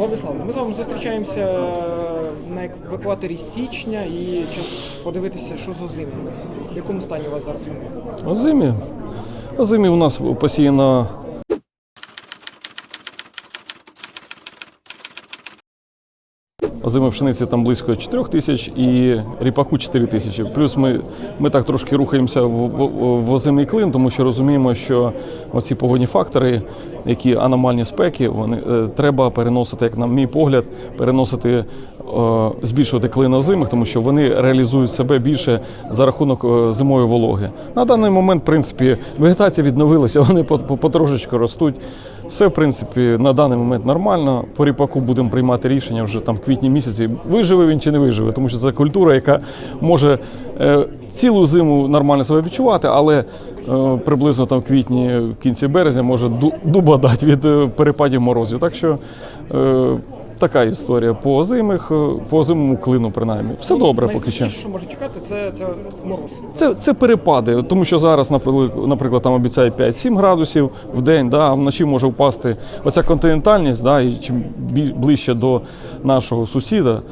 Владислав, ми з вами зустрічаємося на в екваторі січня і час подивитися, що з озимими. В якому стані у вас зараз вони? Озимі. Озимі у нас посіяно. Озими пшениці там близько 4 тисяч і ріпаку 4 тисячі. Плюс ми, ми так трошки рухаємося в, в, в озимий клин, тому що розуміємо, що оці погодні фактори, які аномальні спеки, вони е, треба переносити, як на мій погляд, переносити, е, збільшувати клин озимих, тому що вони реалізують себе більше за рахунок е, зимової вологи. На даний момент, в принципі, вегетація відновилася, вони по- по- потрошечку ростуть. Все, в принципі, на даний момент нормально. По ріпаку будемо приймати рішення вже там в квітні місяці, виживе він чи не виживе, тому що це культура, яка може е, цілу зиму нормально себе відчувати, але е, приблизно там в квітні, в кінці березня може ду- дуба дати від е, перепадів морозів. Так що е, така історія по озимих, е, по озимому клину, принаймні. Все добре поки що. Що може чекати, це, це мороз. Це, це перепади, тому що зараз, наприклад, там обіцяють 5-7 градусів в день, да, а вночі може впасти оця континентальність, да, і чим ближче до нашого сусіда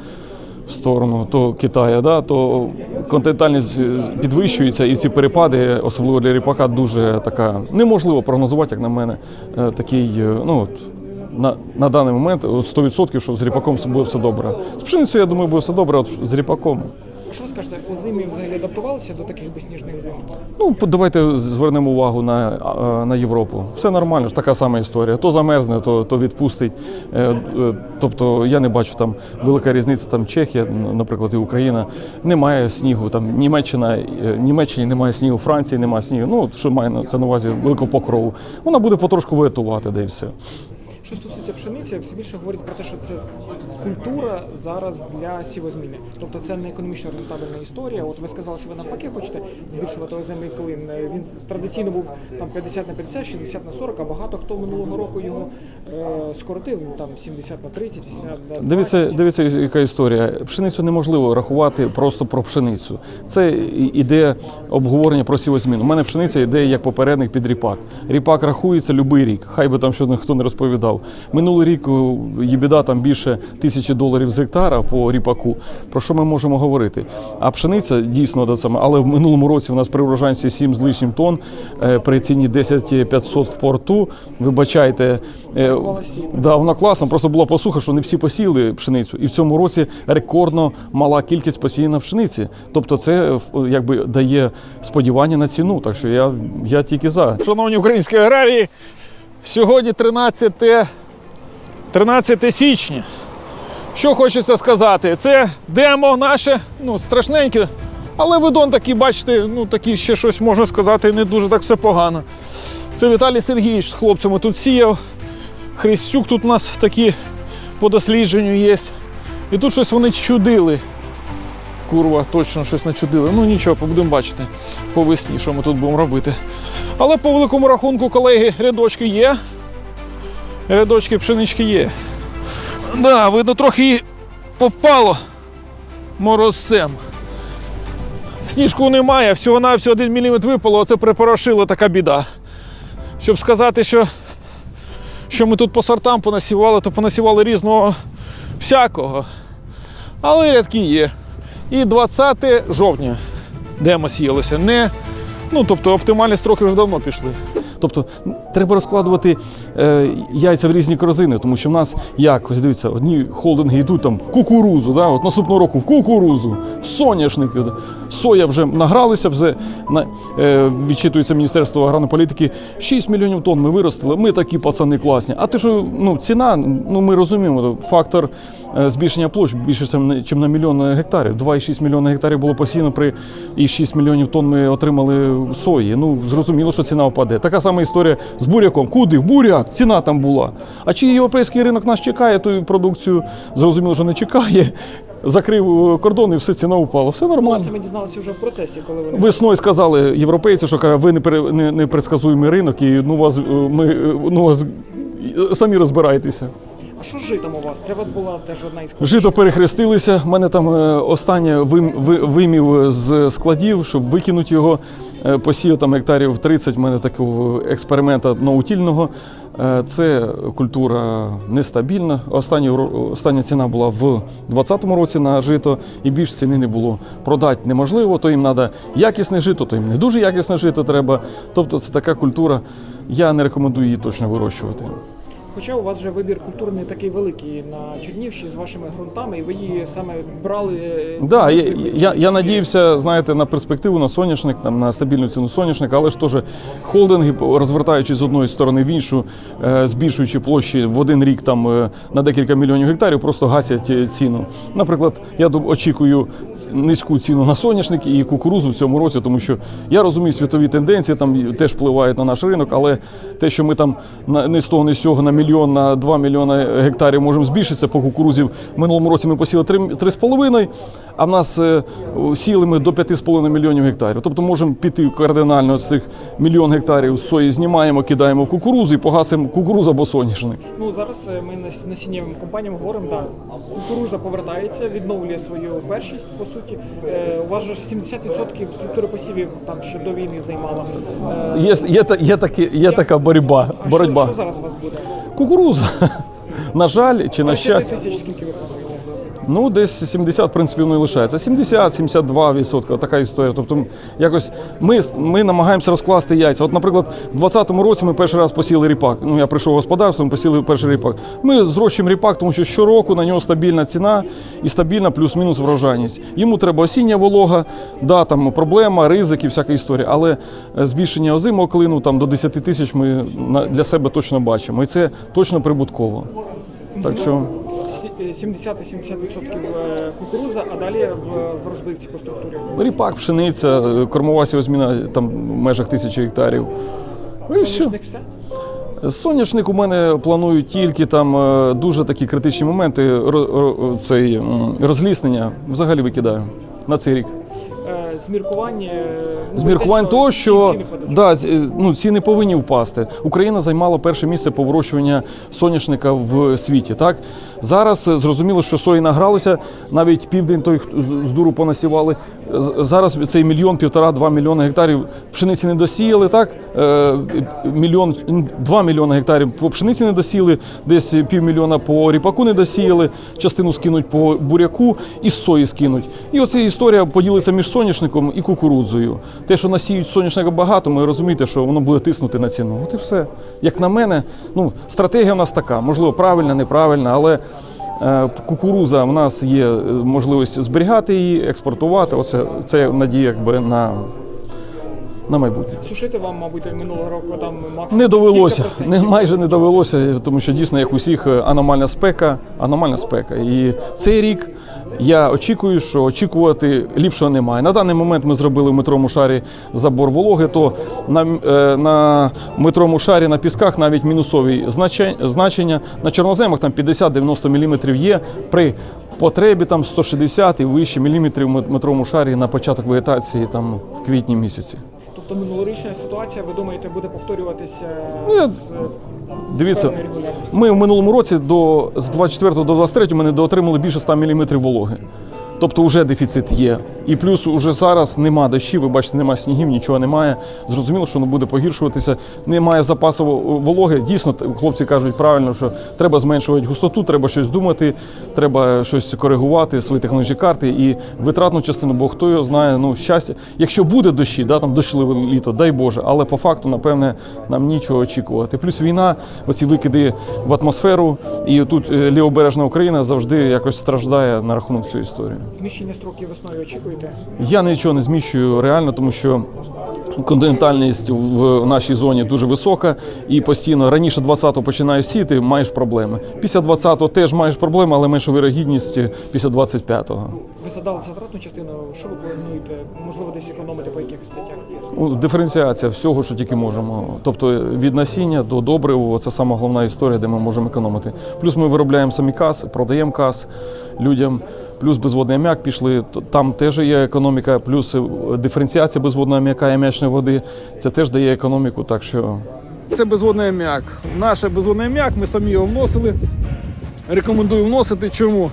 в сторону то Китаю, да, то континентальність е, підвищується, і ці перепади, особливо для ріпака, дуже така неможливо прогнозувати, як на мене, е, такий, ну от. На, на даний момент от 100% що з ріпаком буде все добре. З пшеницею, я думаю, буде все добре, от з ріпаком. Що ви скажете, озимі взагалі адаптувалися до таких безсніжних зим? Ну, давайте звернемо увагу на, на Європу. Все нормально, ж така сама історія. То замерзне, то, то відпустить. Е, е, Тобто я не бачу там велика різниця. Там Чехія, наприклад, і Україна. Немає снігу. Там Німеччина, е, Німеччині немає снігу, Франції немає снігу. Ну, що має на це на увазі велику покрову. Вона буде потрошку виготувати, де і все. Що стосується пшениці, все більше говорять про те, що це культура зараз для сівозміни. Тобто це не економічно рентабельна історія. От ви сказали, що ви навпаки хочете збільшувати оземний клин. Він традиційно був там 50 на 50, 60 на 40, а багато хто минулого року його е, скоротив там 70 на 30, 80 на 20. Дивіться, дивіться, яка історія. Пшеницю неможливо рахувати просто про пшеницю. Це іде обговорення про сівозміну. У мене пшениця йде як попередник під ріпак. Ріпак рахується будь-який рік. Хай би там що ніхто не розповідав. Минулий рік у Єбіда там більше тисячі доларів з гектара по ріпаку. Про що ми можемо говорити? А пшениця дійсно до саме, але в минулому році у нас при урожайності 7 з лишнім тонн, е, при ціні 10 500 в порту. Вибачайте, е, да, вона класна, просто була посуха, що не всі посіяли пшеницю. І в цьому році рекордно мала кількість посіяна пшениці. Тобто це е, якби дає сподівання на ціну. Так що я, я тільки за. Шановні українські аграрії, сьогодні 13, 13 січня. Що хочеться сказати? Це демо наше, ну, страшненьке, але видон такий, бачите, ну такий ще щось можна сказати, не дуже так все погано. Це Віталій Сергійович з хлопцями тут сіяв. Христюк тут у нас такі по дослідженню є. І тут щось вони чудили. Курва, точно щось начудили. Ну нічого, будемо бачити по весні, що ми тут будемо робити. Але по великому рахунку, колеги, рядочки є. Рядочки пшенички є. Да, видно, трохи попало морозцем. Сніжку немає, всього-навсього 1 мм випало, оце припорошило така біда. Щоб сказати, що, що ми тут по сортам понасівали, то понасівали різного всякого. Але рядки є. І 20 жовтня, де ми сіялися, не. Ну, тобто оптимальні строки вже давно пішли. Тобто треба розкладувати е, яйця в різні корзини, тому що в нас як, ось дивіться, одні холдинги йдуть там в кукурузу, да, от наступного року в кукурузу, в соняшник. Соя вже награлися, вже на, е, відчитується Міністерство аграрної політики. 6 мільйонів тонн ми виростили, ми такі пацани класні. А те, що ну, ціна, ну ми розуміємо, фактор е, збільшення площ більше, ніж на мільйон гектарів. 2,6 мільйона гектарів було посіяно при і 6 мільйонів тонн ми отримали сої. Ну, зрозуміло, що ціна впаде. Така сама історія з буряком. Куди? Буряк, ціна там була. А чи європейський ринок нас чекає, ту продукцію зрозуміло, що не чекає. Закрив е, кордон і все ціна упала. Все нормально. Це ми дізналися вже в процесі, коли вони Весною сказали європейці, що каже, ви не, пере- не, не предсказуємий ринок, і ну вас е, ми е, ну вас самі розбирайтеся. А що з житом у вас? Це у вас була теж одна із Жито перехрестилися. У мене там останнє вим- вимів з складів, щоб викинути його. Посів там гектарів 30. У мене такого експеримента наутільного. Е, Це культура нестабільна. Остання, остання ціна була в 2020 році на жито, і більш ціни не було. Продати неможливо, то їм треба якісне жито, то їм не дуже якісне жито треба. Тобто це така культура. Я не рекомендую її точно вирощувати. Хоча у вас вже вибір культур не такий великий на Чернівщині з вашими ґрунтами, і ви її саме брали. е, Да, я, я, я надіявся, знаєте, на перспективу, на соняшник, там, на стабільну ціну соняшника, але ж теж холдинги, розвертаючись з одної сторони в іншу, е, збільшуючи площі в один рік там, е, на декілька мільйонів гектарів, просто гасять ціну. Наприклад, я очікую низьку ціну на соняшник і кукурузу в цьому році, тому що я розумію світові тенденції, там теж впливають на наш ринок, але те, що ми там не з того, не з цього на мільйон, на 2 мільйони гектарів можемо збільшитися по кукурузі. В минулому році ми посіли 3,5, а в нас е, сіли ми до 5,5 мільйонів гектарів. Тобто можемо піти кардинально з цих мільйон гектарів сої знімаємо, кидаємо в кукурузу і погасимо кукурузу або соняшник. Ну зараз е, ми на насіннєвим компаніям говоримо, да, кукуруза повертається, відновлює свою першість по суті. Е, у вас же ж 70% структури посівів там ще до війни займала. Є, є, та- є, такі, є така боротьба. а боротьба. Що, що зараз у вас буде? Кукуруза. На жаль, чи на 30 щастя. тисяч скільки? Ну, десь 70, в принципі, воно і лишається. 70-72 відсотка, така історія. Тобто, якось ми, ми намагаємося розкласти яйця. От, наприклад, в 2020 році ми перший раз посіли ріпак. Ну, я прийшов в господарство, ми посіли перший ріпак. Ми зрощуємо ріпак, тому що щороку на нього стабільна ціна і стабільна плюс-мінус врожайність. Йому треба осіння волога, да, там проблема, ризики, всяка історія. Але е, збільшення озимого клину там, до 10 тисяч ми для себе точно бачимо. І це точно прибутково. Так що. Сі- е, 70-80% кукуруза, а далі в, розбивці по структурі. Ріпак, пшениця, е, кормова сівозміна там в межах тисячі гектарів. Ну і. Соняшник все? Соняшник у мене планують тільки там е, дуже такі критичні моменти. Цей розліснення взагалі викидаю на цей рік. Е, Зміркувань, ну, того, що ціни да, ці- ну, ціни повинні впасти. Україна займала перше місце по вирощуванню соняшника в світі. Так зараз е, зрозуміло, що сої награлися, навіть південь той з- дуру понасівали. Зараз цей мільйон, півтора-два мільйони гектарів пшениці не досіяли. Так Е, мільйон, два мільйони гектарів по пшениці не досіяли, десь півмільйона по ріпаку не досіяли, частину скинуть по буряку і сої скинуть. І оця історія поділиться між соняшником і кукурудзою. Те, що насіють соняшника багато, ми розумієте, що воно буде тиснути на ціну. От і все. Як на мене, ну стратегія в нас така, можливо, правильна, неправильна, але. Е, Кукуруза в нас є е, можливість зберігати її, експортувати. Оце це надія якби на, на майбутнє. Сушити вам, мабуть, минулого року там максимум Не довелося, не, майже не довелося, тому що дійсно, як усіх, е, аномальна спека, аномальна спека. І цей рік я очікую, що очікувати ліпшого немає. На даний момент ми зробили в метрому шарі забор вологи, то на, е, на метрому шарі на пісках навіть мінусові значення. На чорноземах там 50-90 мм є при потребі там 160 і вище міліметрів в метровому шарі на початок вегетації там в квітні місяці. Тобто минулорічна ситуація, ви думаєте, буде повторюватися Ну, з, з Дивіться, певною регулярністю? Ми в минулому році до з 24 до 23 ми не доотримали більше 100 мм вологи. Тобто вже дефіцит є. І плюс уже зараз нема дощів, ви бачите, немає снігів, нічого немає. Зрозуміло, що воно буде погіршуватися. Немає запасу вологи. Дійсно, хлопці кажуть правильно, що треба зменшувати густоту, треба щось думати, треба щось коригувати, свої технологічні карти і витратну частину, бо хто його знає, ну щастя. Якщо буде дощі, да, там дощливе літо, дай Боже, але по факту, напевне, нам нічого очікувати. Плюс війна, оці викиди в атмосферу, і тут е, лівобережна Україна завжди якось страждає на рахунок цієї історії. Зміщення строків весною очікуєте? Я нічого не зміщую реально, тому що континентальність в нашій зоні дуже висока і постійно раніше 20-го починаєш сіти, маєш проблеми. Після 20-го теж маєш проблеми, але менша вирогідність після 25-го. Ви задали затратну частину, що ви плануєте? Можливо, десь економити по якихось статтях? Ну, Диференціація всього, що тільки можемо. Тобто від насіння до добрив, це сама головна історія, де ми можемо економити. Плюс ми виробляємо самі кас, продаємо кас людям. Плюс безводний аміак пішли, там теж є економіка, плюс е, диференціація безводного аміака і аміачної води. Це теж дає економіку. Так що Це безводний аміак. Наше безводний аміак, ми самі його вносили. рекомендую вносити. Чому?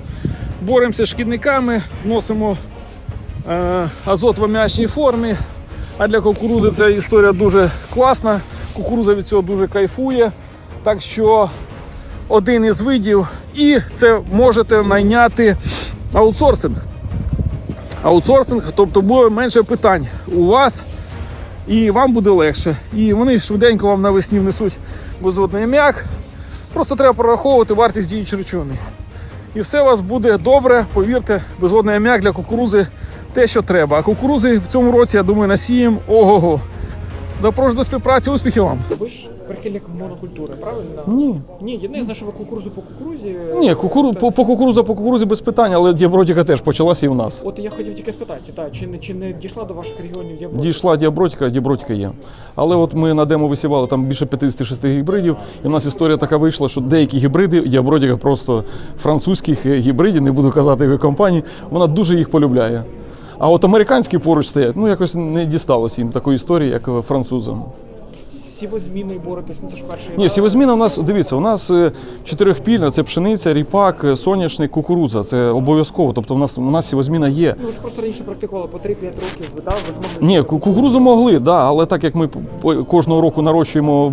Боремося з шкідниками, вносимо е, азот в аміачній формі. А для кукурузи ця історія дуже класна. Кукуруза від цього дуже кайфує. Так що один із видів, і це можете найняти аутсорсинг. Аутсорсинг, тобто буде менше питань у вас, і вам буде легше. І вони швиденько вам навесні внесуть безводний аміак. Просто треба прораховувати вартість діючої речовини. І все у вас буде добре, повірте, безводний аміак для кукурузи те, що треба. А кукурузи в цьому році, я думаю, насіємо ого-го. Запрошую до співпраці, успіхів вам! Ви ж прихильник монокультури, правильно? Ні. Ні, я не знаю, що ви кукурузу по кукурузі. Ні, кукуру, по, по кукуруза по кукурузі без питань, але діабротика теж почалася і в нас. От я хотів тільки спитати, та, чи, не, чи не дійшла до ваших регіонів діабротика? Дійшла діабротика, діабротика є. Але от ми на демо висівали там більше 56 гібридів, і в нас історія така вийшла, що деякі гібриди, діабротика просто французьких гібридів, не буду казати його компанії, вона дуже їх полюбляє. А от американські поруч стоять, ну якось не дісталося їм такої історії, як французам. З сівозміною боретесь, ну це ж перший. Ні, сівозміна у нас, дивіться, у нас е, чотирьохпільна, це пшениця, ріпак, е, соняшник, кукурудза. Це обов'язково. Тобто у нас у нас сівозміна є. Ну ви ж просто раніше практикували по 3-5 років, ви, да? ви ж могли. Ні, ку- кукурудзу могли, да, але так як ми кожного року нарощуємо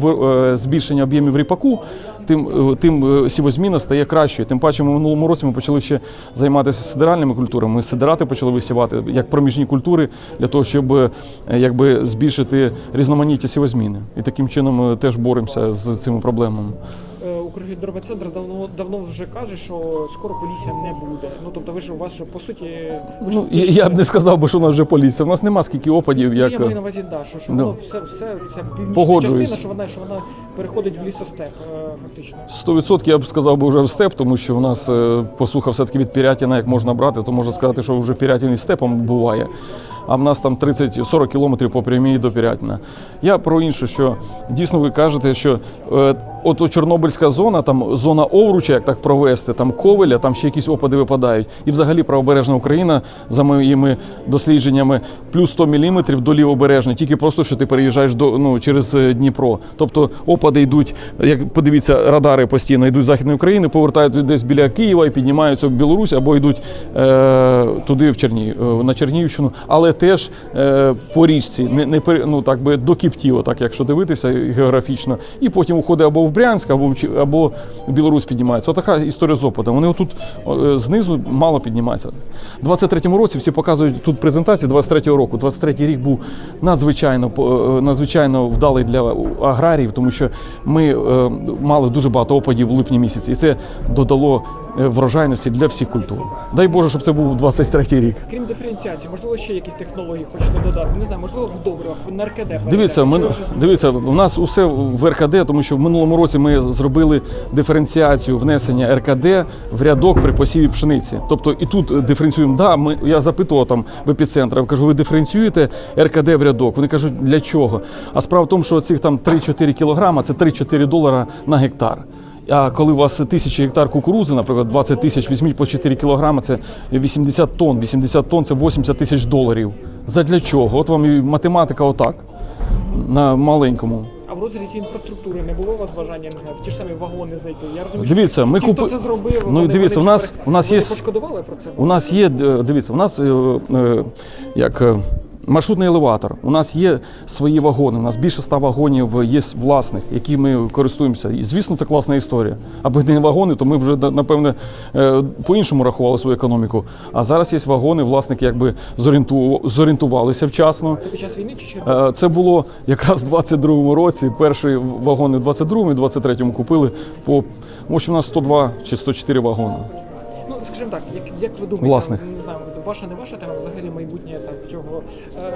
е, збільшення об'ємів ріпаку, тим, е, тим е, сівозміна стає кращою. Тим паче, ми минулому році ми почали ще займатися сидеральними культурами. Ми сидерати почали висівати як проміжні культури для того, щоб е, якби збільшити різноманіття сівозміни. І таким чином ми теж боремося з цими проблемами. Е, Укргідрометцентр давно давно вже каже, що скоро полісся не буде. Ну тобто ви ж у вас же по суті. Ви ж, Ну, я, б не сказав би, що у нас вже поліція. У нас нема скільки опадів, Ну, як. я маю на увазі, да, що, що Ну. воно все, все ця північна Погоджуюсь. частина, що вона, що вона переходить в лісостеп, е, фактично. 100% я б сказав би вже в степ, тому що у нас е, посуха все-таки від Пірятіна, як можна брати, то можна сказати, що вже Пірятін і степом буває. А в нас там 30-40 кілометрів по прямій до Пірятіна. Я про інше, що дійсно ви кажете, що е, от Чорнобильська зона, там зона Овруча, як так провести, там Ковеля, там ще якісь опади випадають. І взагалі правобережна Україна, за моїми дослідженнями, плюс 100 мм до лівобережної, тільки просто що ти переїжджаєш до, ну, через е, Дніпро. Тобто опади йдуть, як подивіться, радари постійно йдуть з Західної України, повертають десь біля Києва і піднімаються в Білорусь або йдуть е, туди, в Чернігів, е, на Чернігівщину, але теж е, по річці, не, не ну, так би до Кіптіва, так якщо дивитися географічно, і потім уходить або в Брянськ, або в, або в Білорусь піднімається. Отака історія з опадом. Вони отут е, знизу мало піднімаються. У 23-му році всі показують тут презентації 23-го року. 23-й рік був надзвичайно е, надзвичайно вдалий для аграріїв, тому що ми е, мали дуже багато опадів в липні місяці, і це додало е, врожайності для всіх культур. Дай Боже, щоб це був 23-й рік. Крім диференціації, можливо, ще якісь технології хочете додати. Не знаю, можливо, в добривах, в НРКД. Дивіться, ми, дивіться, в нас усе в РКД, тому що в минулому році ми зробили диференціацію внесення РКД в рядок при посіві пшениці. Тобто і тут диференціюємо. Да, ми, я запитував там в епіцентрі, я кажу, ви диференціюєте РКД в рядок? Вони кажуть, для чого? А справа в тому, що цих там 3-4 кілограма це 3-4 долара на гектар. А коли у вас тисяча гектар кукурудзи, наприклад, 20 тисяч, візьміть по 4 кілограми, це 80 тонн. 80 тонн це 80 тисяч доларів. Задля чого? От вам і математика отак. На маленькому. А в розрізі інфраструктури не було у вас бажання, не знаю, в ті ж самі вагони зайти. Я розумію, Дивіться, ми ті, хто купи- це зробив, Ну, вони, дивіться, вони у нас- у нас вони є- пошкодували про це. У нас є, е, дивіться, у нас е, е, як е, маршрутний елеватор, у нас є свої вагони, у нас більше ста вагонів є власних, які ми користуємося. І звісно, це класна історія. Аби не вагони, то ми вже напевне е, по-іншому рахували свою економіку. А зараз є вагони, власники якби зорієнту- зорієнтувалися вчасно. Це під час війни чи ще? Це було якраз в 22-му році. Перші вагони в 22-му і 23-му купили по в общем, у нас 102 чи 104 вагони. Ну, скажімо так, як, як ви думаєте, Власних. не знаю, ваша не ваша тема, взагалі майбутнє та, цього, е,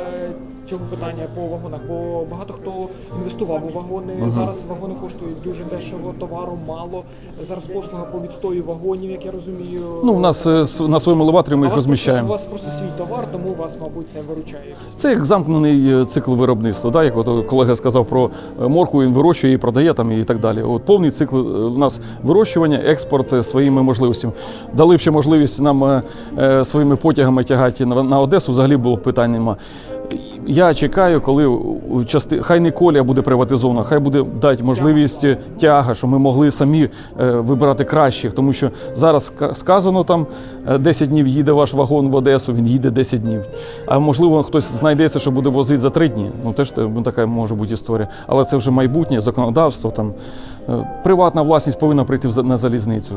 цього питання по вагонах, бо багато хто інвестував у вагони. Зараз вагони коштують дуже дешево, товару мало. Зараз послуга по відстою вагонів, як я розумію. Ну, у нас е, на своєму елеваторі ми А їх вас просто- У вас просто свій товар, тому вас, мабуть, це виручає. Це як замкнений е, цикл виробництва. Да? Як от колега сказав про е, морку, він вирощує і продає там і так далі. От повний цикл е, у нас вирощування, експорт е, своїми можливостями. Дали б ще можливість нам е, е, своїми потягами тягати на, Одесу, взагалі було нема. Я чекаю, коли части... хай не колія буде приватизована, хай буде дати можливість тяга, щоб ми могли самі е, вибирати кращих. Тому що зараз сказано там е, 10 днів їде ваш вагон в Одесу, він їде 10 днів. А можливо, хтось знайдеться, що буде возити за 3 дні. Ну теж ну, така може бути історія. Але це вже майбутнє законодавство. Там е, приватна власність повинна прийти на залізницю.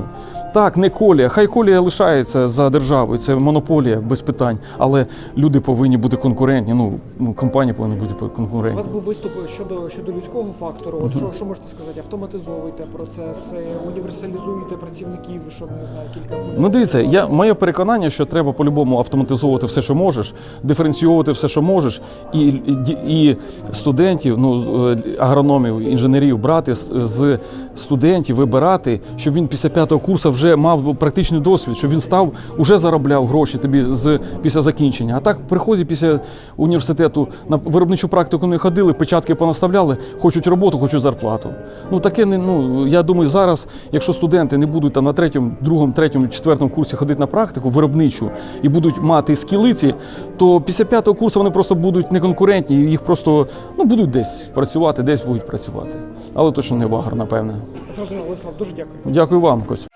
Так, не колія, хай колія лишається за державою, це монополія без питань. Але люди повинні бути конкурентні. Ну, ну компанії повинні бути У вас був виступ щодо щодо людського фактору. От що, що можете сказати? Автоматизовуйте процес, е, універсалізуйте працівників, щоб не знаю, кілька. Ну дивіться, я моє переконання, що треба по-любому автоматизовувати все, що можеш, диференціювати все, що можеш, і, і, і студентів, ну е, агрономів, інженерів брати з, з студентів, вибирати, щоб він після п'ятого курсу вже мав практичний досвід, щоб він став уже заробляв гроші тобі з після закінчення. А так приходять після університету на виробничу практику не ходили, печатки понаставляли, хочуть роботу, хочуть зарплату. Ну таке не ну я думаю, зараз, якщо студенти не будуть там на третьому, другому, третьому, четвертому курсі ходити на практику виробничу і будуть мати скілиці, то після п'ятого курсу вони просто будуть неконкурентні, їх просто ну будуть десь працювати, десь будуть працювати. Але точно не в агро, напевне. Зрозуміло, Владислав, дуже дякую. Дякую вам, Кость.